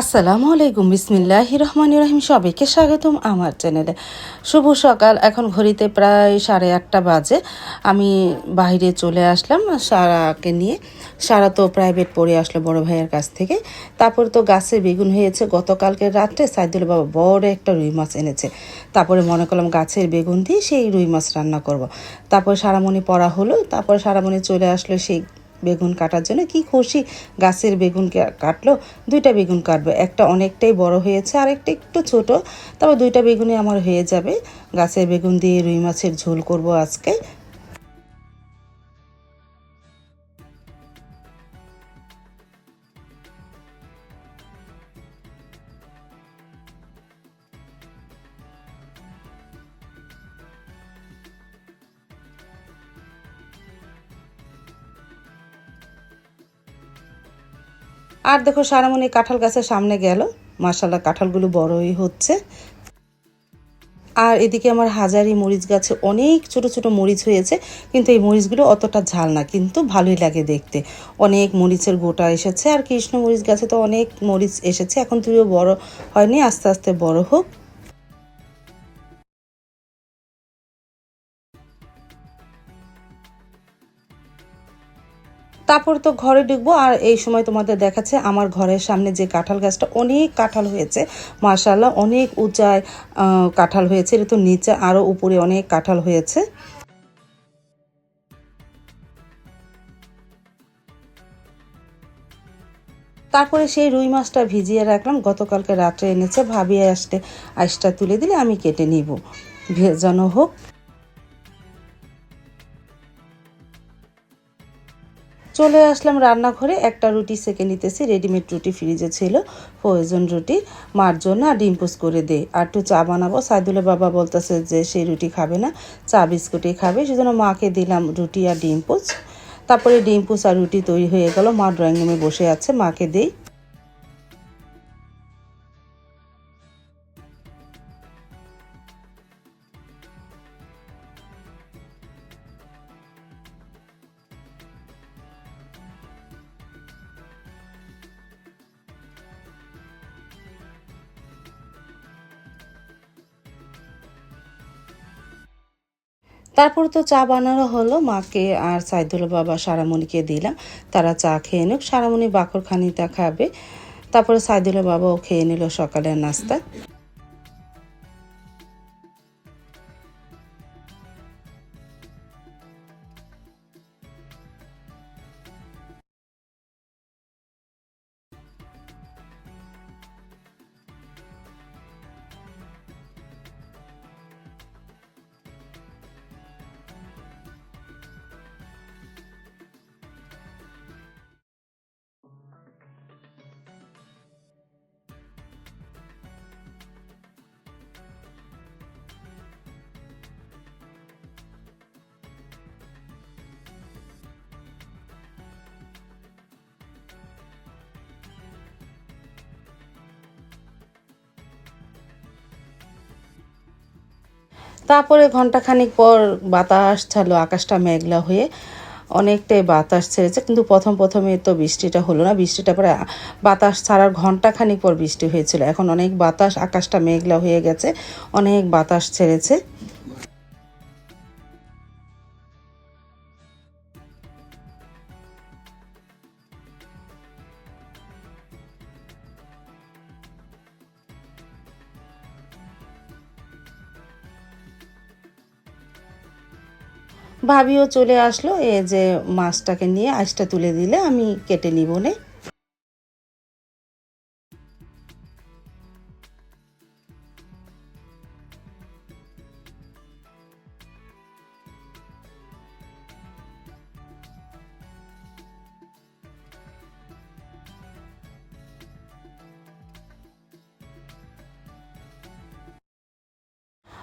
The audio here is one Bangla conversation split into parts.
আসসালামু আলাইকুম, বিসমিল্লাহ রহমান রহিম। সবাইকে স্বাগতম আমার চ্যানেলে। শুভ সকাল, এখন ঘড়িতে প্রায় সাড়ে আটটা বাজে। আমি বাইরে চলে আসলাম সারাকে নিয়ে। সারা তো প্রাইভেট পড়ে আসলো বড় ভাইয়ের কাছ থেকে। তারপর তো গাছে বেগুন হয়েছে। গতকালকে রাত্রে সাইদুল বাবা বড় একটা রুই মাছ এনেছে। তারপরে মনে করলাম গাছের বেগুন দিয়ে সেই রুই মাছ রান্না করব। তারপর সারামণি পড়া হলো। তারপর সারামণি চলে আসলো সেই বেগুন কাটার জন্য কি খুশি? গাছের বেগুন কাটলো, দুইটা বেগুন কাটবে। একটা অনেকটাই বড় হয়েছে আর একটা একটু ছোট। তবে দুইটা বেগুনই আমার হয়ে যাবে। গাছের বেগুন দিয়ে রুই মাছের ঝোল করব আজকে। আর দেখো সারামণি কাঁঠাল গাছের সামনে গেল। মাসাল্লাহ কাঁঠালগুলো বড়ই হচ্ছে। আর এদিকে আমার হাজারি মরিচ গাছে অনেক ছোট ছোট মরিচ হয়েছে, কিন্তু এই মরিচগুলো অতটা ঝাল না, কিন্তু ভালোই লাগে দেখতে। অনেক মরিচের গোটা এসেছে, আর কৃষ্ণ মরিচ গাছে তো অনেক মরিচ এসেছে, এখন তুইও বড় হয়নি, আস্তে আস্তে বড় হোক। তারপর তো ঘরে ঢুকবো, আর এই সময় তোমাদের দেখাচ্ছে আমার ঘরের সামনে যে কাঁঠাল গাছটা। অনেক কাঁঠাল হয়েছে মাশাল্লাহ অনেক উঁচায় কাঁঠাল হয়েছে। এটা তো নিচে আরও উপরে অনেক কাঁঠাল হয়েছে। তারপরে সেই রুই মাছটা ভিজিয়ে রাখলাম। গতকালকে রাত্রে এনেছে ভাবিয়ে আসতে, আইসটা তুলে দিলে আমি কেটে নিব। ভেজানো হোক। চলে আসলাম রান্নাঘরে। একটা রুটি সেকে নিতেছি। রেডিমেড রুটি ফ্রিজে ছিল। প্রয়োজন রুটি। মার জন্য আর ডিম পোস্ট করে দে। আর একটু চা বানাবো। সাইদুলের বাবা বলতেছে যে সেই রুটি খাবে না। চা বিস্কুটই খাবে। সেজন্য মাকে দিলাম রুটি আর ডিম পোস্ট। তারপরে ডিম পোস্ট আর রুটি তৈরি হয়ে গেল। মা ড্রয়িং রুমে বসে আছে। মাকে দেই। তারপর তো চা বানানো হলো, মাকে আর সাইদুল বাবা সারামণিকে দিলাম। তারা চা খেয়ে নিক, সারামণি বাকরখানিটা খাবে। তারপরে সাইদুল বাবাও খেয়ে নিল সকালের নাস্তা। তারপরে ঘন্টাখানিক পর বাতাস ছাড়লো, আকাশটা মেঘলা হয়ে অনেকটাই বাতাস ছেড়েছে। কিন্তু প্রথম প্রথমে তো বৃষ্টিটা হলো না। বৃষ্টিটা পরে বাতাস ছাড়ার ঘন্টাখানিক পর বৃষ্টি হয়েছিল। এখন অনেক বাতাস, আকাশটা মেঘলা হয়ে গেছে, অনেক বাতাস ছেড়েছে। ভাবিও চলে আসলো এ যে মাছটাকে নিয়ে আঁশটা তুলে দিলে আমি কেটে নিব নে।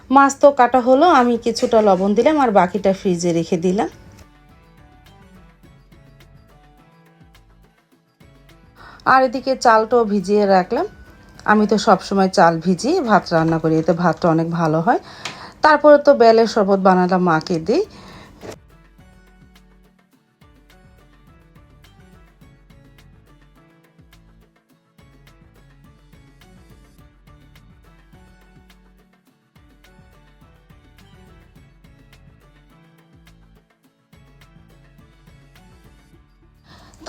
মাছ তো কাটা হলো, আমি কিছুটা লবণ দিলাম আর বাকিটা ফ্রিজে রেখে দিলাম। আর এদিকে চালটাও ভিজিয়ে রাখলাম। আমি তো সবসময় চাল ভিজি, ভাত রান্না করি, এতে ভাতটা অনেক ভালো হয়। তারপরে তো বেলের শরবত বানালাম মাকে দিই।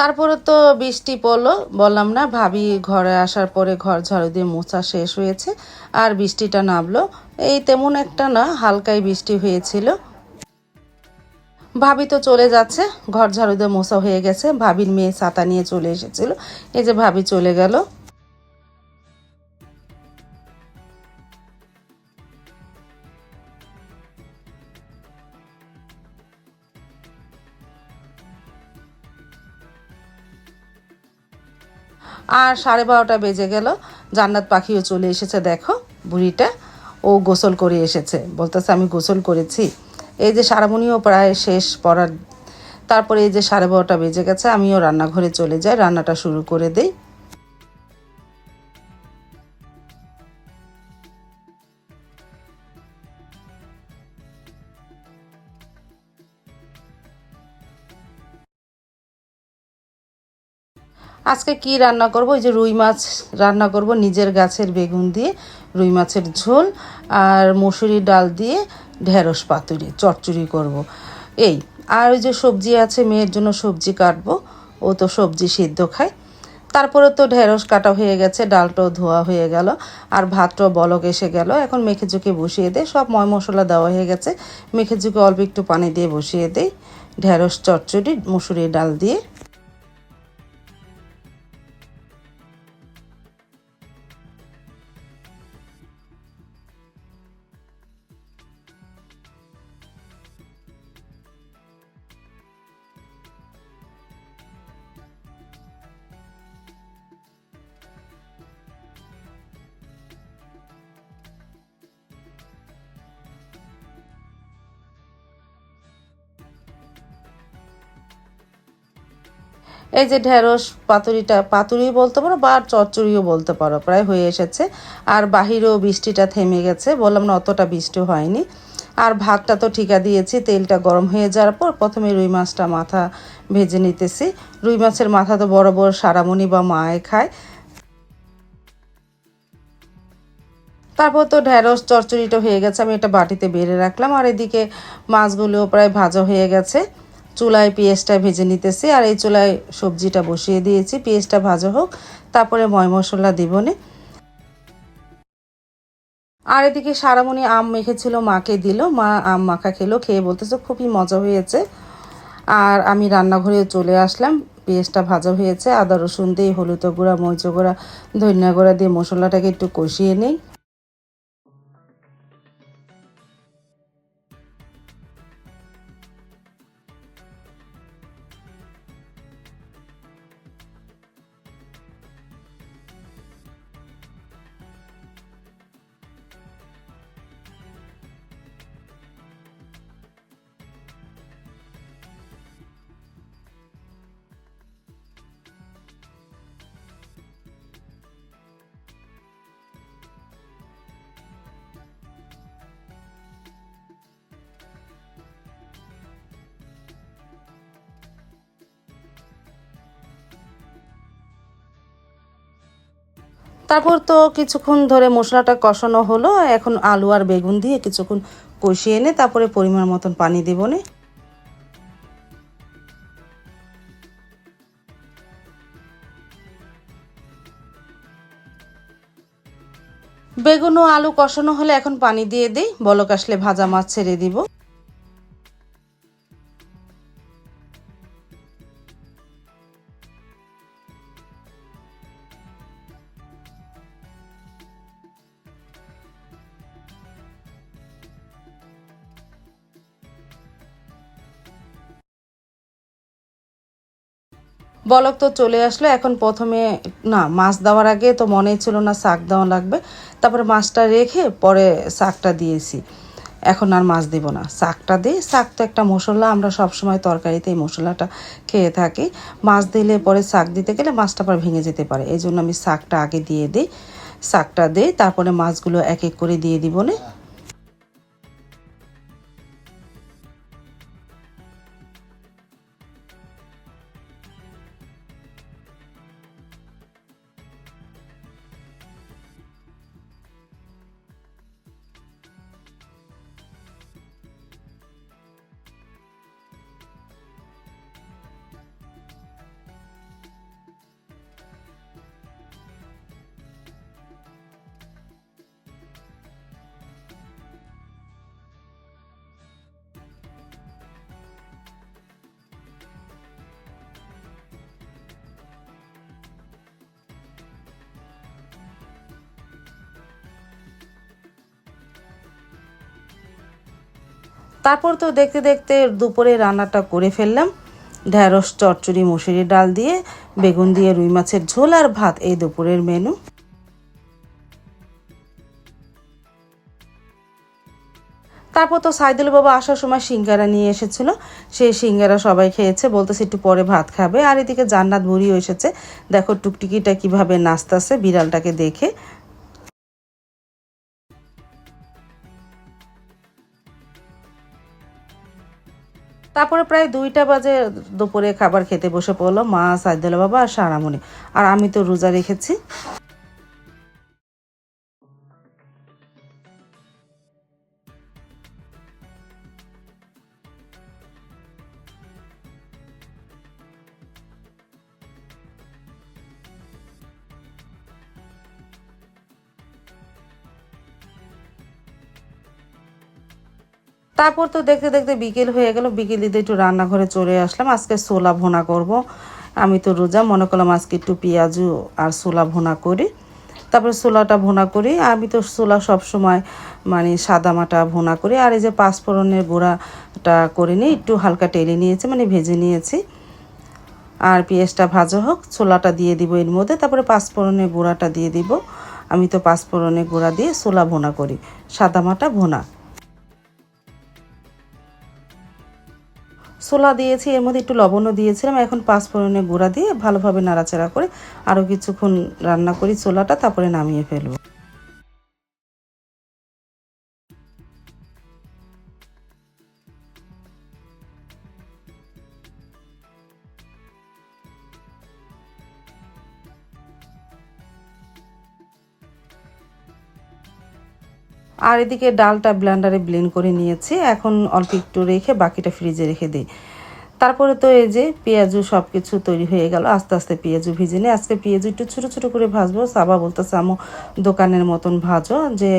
তারপরে তো বৃষ্টি পড়ল, বললাম না, ভাবি ঘরে আসার পরে ঘর ঝাড়ু দিয়ে মোছা শেষ হয়েছে, আর বৃষ্টিটা নামলো। এই তেমন একটা না, হালকাই বৃষ্টি হয়েছিল। ভাবি তো চলে যাচ্ছে, ঘর ঝাড়ু দিয়ে মোছা হয়ে গেছে, ভাবির মেয়ে ছাতা নিয়ে চলে এসেছিল। এই যে ভাবি চলে গেল। আর সাড়ে বারোটা বেজে গেল। জান্নাত পাখিও চলে এসেছে, দেখো, বুড়িটা। ও গোসল করে এসেছে। বলতেছে, আমি গোসল করেছি। এই যে সারামণিও প্রায় শেষ পড়ার তারপরে এই যে সাড়ে বারোটা বেজে গেছে, আমিও রান্নাঘরে চলে যাই, রান্নাটা শুরু করে দিই। আজকে কি রান্না করব? ওই যে রুই মাছ রান্না করব, নিজের গাছের বেগুন দিয়ে, রুই মাছের ঝোল আর মসুরি ডাল দিয়ে ঢেঁড়স পাতুরি চচ্চড়ি করব। এই, আর ওই যে সবজি আছে, মেয়ের জন্য সবজি কাটবো, ও তো সবজি সিদ্ধ খায়। তারপরে তো ঢেঁড়স কাটা হয়ে গেছে, ডালটাও ধোয়া হয়ে গেল, আর ভাতটাও বলক এসে গেল। এখন মেখে ঝুঁকে বসিয়ে দেয় সব ময় মশলা দেওয়া হয়ে গেছে। মেখে ঝুঁকে অল্প একটু পানি দিয়ে বসিয়ে দেয় ঢেঁড়স চচ্চড়ি মুসুরি ডাল দিয়ে। এই যে ঢেঁড়স, পাতুরিটা, পাতুরি বলতে পারো বা চচ্চড়িও বলতে পারো, প্রায় হয়ে এসেছে। আর বাহিরেও বৃষ্টিটা থেমে গেছে, বললাম না অতটা বৃষ্টি হয়নি। আর ভাতটা তো ঠিকা দিয়েছি, তেলটা গরম হয়ে যাওয়ার পর প্রথমে রুই মাছটা মাথা ভেজে নিতেছি। রুই মাছের মাথা তো বড় বড় সারামণি বা মায়ে খায়। তারপর তো ঢেঁড়স, চচ্চড়িটা হয়ে গেছে, আমি এটা বাটিতে বেড়ে রাখলাম। আর এদিকে মাছগুলোও প্রায় ভাজা হয়ে গেছে। চুলায় পেঁয়াজটা ভেজে নিতেছি আর এই চুলায় সবজিটা বসিয়ে দিয়েছি। পেঁয়াজটা ভাজা হোক, তারপরে ময় মশলা দিবনে আর এদিকে সারামণি আম মেখেছিল, মাকে দিল। মা আম মাখা খেলো, খেয়ে বলতেছে খুবই মজা হয়েছে। আর আমি রান্নাঘরে চলে আসলাম, পেঁয়াজটা ভাজা হয়েছে, আদা রসুন দিয়ে হলুদ গুঁড়া মরিচ গুঁড়া, ধনিয়া গুঁড়া দিয়ে মশলাটাকে একটু কষিয়ে নিই। তারপর তো কিছুক্ষণ ধরে মশলাটা কষানো হলো। এখন আলু আর বেগুন দিয়ে কিছুক্ষণ কষিয়ে এনে তারপরে পরিমাণ মতন পানি দেবো নে। বেগুন ও আলু কষানো হলে এখন পানি দিয়ে দিই, বলক আসলে ভাজা মাছ ছেড়ে দিব। বলক তো চলে আসলো, এখন প্রথমে, না, মাছ দেওয়ার আগে তো মনে ছিল না শাক দেওয়া লাগবে, তারপরে মাছটা রেখে পরে শাকটা দিয়েছি। এখন আর মাছ দিব না, শাকটা দিই শাক তো একটা মশলা, আমরা সবসময় তরকারিতে এই মশলাটা খেয়ে থাকি। মাছ দিলে পরে শাক দিতে গেলে মাছটা আবার ভেঙে যেতে পারে, এই জন্য আমি শাকটা আগে দিয়ে দিই, শাকটা দিই তারপরে মাছগুলো এক এক করে দিয়ে দিব না। তারপর তো দেখতে দেখতে দুপুরে রান্নাটা করে ফেললাম। ঢ্যাঁড়স, চচ্চড়ি, মুসুরি ডাল দিয়ে, বেগুন দিয়ে রুই মাছের ঝোল আর ভাত, এই দুপুরের মেনু তারপর তো সাইদুল বাবা আসার সময় সিঙ্গারা নিয়ে এসেছিল। সেই সিঙ্গারা সবাই খেয়েছে, বলতেছে একটু পরে ভাত খাবে। আর এদিকে জান্নাত বুড়িও এসেছে। দেখো টুকটুকিটা কীভাবে নাচতেছে, বিড়ালটাকে দেখে। তারপরে প্রায় দুইটা বাজে দুপুরে খাবার খেতে বসে পড়ল মা সাইদুল বাবা আর সারামণি। আর আমি তো রোজা রেখেছি। তারপর তো দেখতে দেখতে বিকেল হয়ে গেল। বিকেল দিতে একটু রান্নাঘরে চলে আসলাম। আজকে সোলা ভোনা করব। আমি তো রোজা, মনে করলাম আজকে একটু পেঁয়াজু আর সোলা ভোনা করি। তারপরে সোলাটা ভোনা করি। আমি তো সোলা সব সময় মানে সাদা মাটা ভোনা করি। আর এই যে পাঁচফোড়নের গুঁড়াটা করে নিই একটু হালকা টেলে নিয়েছি মানে ভেজে নিয়েছি। আর পেঁয়াজটা ভাজা হোক, ছোলাটা দিয়ে দিব এর মধ্যে। তারপরে পাঁচফোড়নের গুঁড়াটা দিয়ে দিব। আমি তো পাঁচফোড়নের গুঁড়া দিয়ে সোলা ভোনা করি। সাদা মাটা ভোনা। ছোলা দিয়েছি, এর মধ্যে একটু লবণও দিয়েছিলাম। এখন পাঁচফোড়নের গুঁড়া দিয়ে ভালোভাবে নাড়াচাড়া করে আরও কিছুক্ষণ রান্না করি ছোলাটা, তারপরে নামিয়ে ফেলব। আর এদিকে ডালটা ব্লেন্ডারে ব্লেন্ড করে নিয়েছি। এখন অল্প একটু রেখে বাকিটা ফ্রিজে রেখে দিই। তারপরে তো এই যে পেঁয়াজু সব কিছু তৈরি হয়ে গেল, আস্তে আস্তে পেঁয়াজু ভিজে নিই। আজকে পেঁয়াজু একটু ছোটো ছোটো করে ভাজবো। সাবা বলতেছে, আমো, দোকানের মতন ভাজো। যে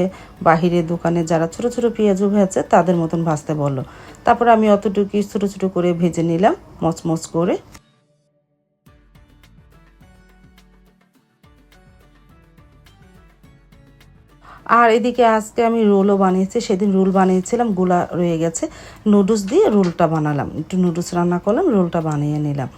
বাহিরে দোকানে যারা ছোটো ছোটো পেঁয়াজু ভেজে, তাদের মতন ভাজতে বলল তারপরে আমি অতটুকু ছোটো ছোটো করে ভেজে নিলাম, মচমচ করে। আর এদিকে আজকে আমি রোলও বানিয়েছি, সেদিন রোল বানিয়েছিলাম, গুলা রয়ে গেছে। নুডলস দিয়ে রোলটা বানালাম। একটু নুডলস রান্না করলাম, রোলটা বানিয়ে নিলাম।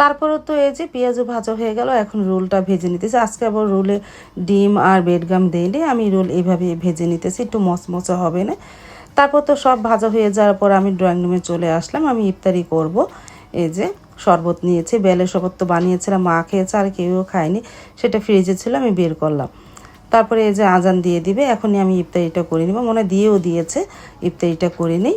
তারপরও তো এই যে পেঁয়াজও ভাজা হয়ে গেল, এখন রোলটা ভেজে নিতেছি। আজকে আবার রোলে ডিম আর বেডগাম দিলে আমি রোল এইভাবে ভেজে নিতেছি, একটু মচমচা হবে না। তারপর তো সব ভাজা হয়ে যাওয়ার পর আমি ড্রয়িং রুমে চলে আসলাম, আমি ইফতারি করব। এই যে শরবত নিয়েছি বেলের শরবত তো বানিয়েছিলাম, মা খেয়েছে, আর কেউ খায়নি, সেটা ফ্রিজে ছিল, আমি বের করলাম। তারপরে এই যে আজান দিয়ে দিবে, এখনই আমি ইফতারিটা করে নিব, মনে দিয়েও দিয়েছে, ইফতারিটা করে নিই।